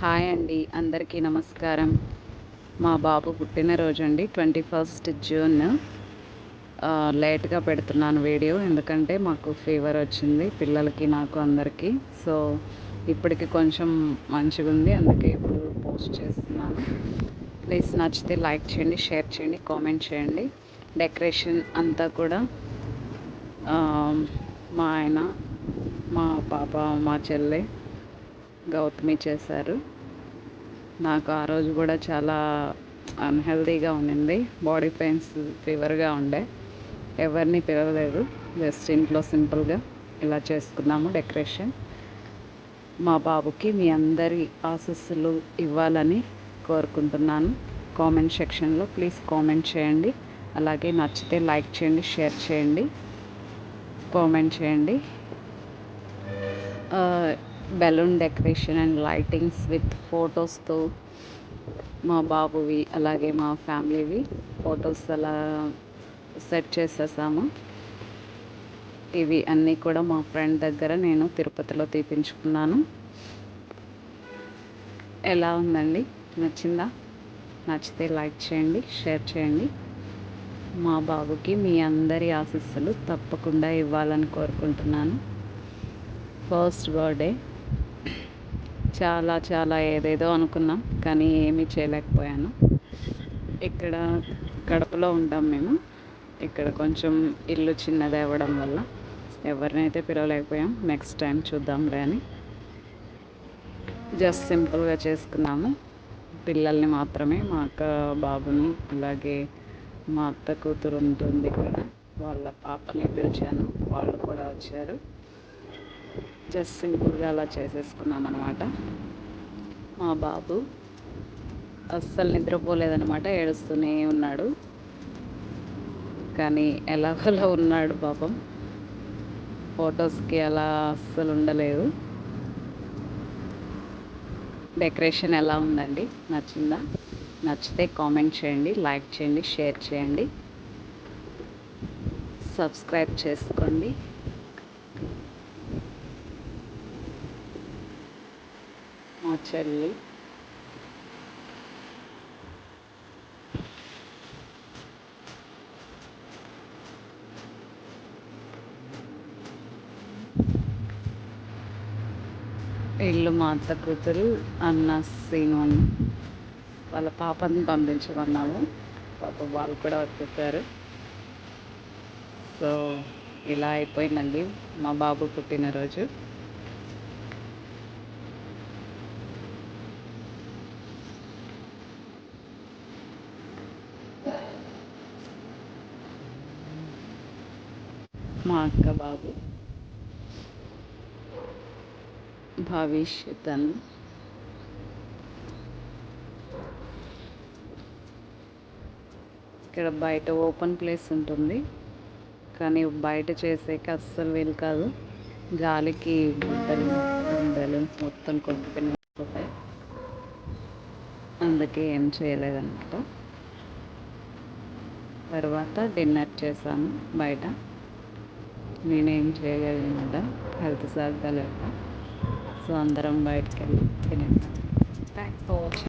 Hi అండి అందరికీ నమస్కారం. మా బాబు పుట్టినరోజు అండి ట్వంటీ ఫస్ట్ జూన్. లేట్గా పెడుతున్నాను వీడియో ఎందుకంటే మాకు ఫీవర్ వచ్చింది పిల్లలకి నాకు అందరికీ. సో ఇప్పటికి కొంచెం మంచిగా ఉంది అందుకే ఇప్పుడు పోస్ట్ చేస్తున్నాను. ప్లీజ్ నచ్చితే లైక్ చేయండి షేర్ చేయండి కామెంట్ చేయండి. డెకరేషన్ అంతా కూడా మా ఆయన మా పాప మా చెల్లె గౌతమి చేశారు. నాకు ఆ రోజు కూడా చాలా అన్హెల్దీగా ఉండింది. బాడీ పెయిన్స్ ఫీవర్గా ఉండే. ఎవరిని పిలవలేదు. జస్ట్ ఇంట్లో సింపుల్గా ఇలా చేసుకున్నాము డెకరేషన్ మా బాబుకి మీ అందరి ఆశస్సులు ఇవ్వాలని కోరుకుంటున్నాను. కామెంట్ సెక్షన్లో ప్లీజ్ కామెంట్ చేయండి. అలాగే నచ్చితే లైక్ చేయండి షేర్ చేయండి. కామెంట్ చేయండి. Balloon decoration and lightings with ఫొటోస్తో మా బాబువి అలాగే మా ఫ్యామిలీవి ఫొటోస్ అలా సెట్ చేసేసాము. ఇవి అన్నీ కూడా మా ఫ్రెండ్ దగ్గర నేను తిరుపతిలో తీపించుకున్నాను. ఎలా ఉందండి? నచ్చిందా? నచ్చితే లైక్ చేయండి షేర్ చేయండి. మా బాబుకి మీ అందరి ఆశీస్సులు తప్పకుండా ఇవ్వాలని కోరుకుంటున్నాను. First birthday. చాలా చాలా ఏదేదో అనుకున్నాం కానీ ఏమీ చేయలేకపోయాను. ఇక్కడ కడపలో ఉంటాం మేము. ఇక్కడ కొంచెం ఇల్లు చిన్నది అవ్వడం వల్ల ఎవరినైతే పిలవలేకపోయాం నెక్స్ట్ టైం చూద్దాంలే అని. జస్ట్ సింపుల్గా చేసుకున్నాము. పిల్లల్ని మాత్రమే మా అక్క బాబుని అలాగే మా అత్త కూతురు ఉంటుంది ఇక్కడ వాళ్ళ పాపని పిలిచాను వాళ్ళు కూడా వచ్చారు. జస్ట్ సింపుల్గా అలా చేసేసుకున్నాం అనమాట మా బాబు అస్సలు నిద్రపోలేదనమాట ఏడుస్తూనే ఉన్నాడు. కానీ ఎలాగోలా ఉన్నాడు పాపం. ఫొటోస్కి అలా అస్సలు ఉండలేదు. డెకరేషన్ ఎలా ఉందండి? నచ్చిందా? నచ్చితే కామెంట్ చేయండి లైక్ చేయండి షేర్ చేయండి. సబ్స్క్రైబ్ చేసుకోండి. మా చెల్లి. ఇల్లు మా అత్త కూతురు అన్న సీను వాళ్ళ పాపని పంపించమన్నాము. పాప వాళ్ళు కూడా వచ్చేసారు. సో ఇలా అయిపోయిందండి మా బాబు పుట్టినరోజు. మా అక్క బాబు. భవిష్యత్ ఇక్కడ బయట ఓపెన్ ప్లేస్ ఉంటుంది. కానీ బయట చేసేకి అస్సలు వీలు కాదు. గాలికి బుట్టలు బెలూన్స్ మొత్తం కొట్టుకుని అందుకే ఏం చేయలేదన్నమాట. తర్వాత డిన్నర్ చేశాను బయట. నేనేం చేయగలిగినట హెల్త్ సాగలేక సో అందరం బయటకు వెళ్ళి తినేద్దాం. Thanks for watching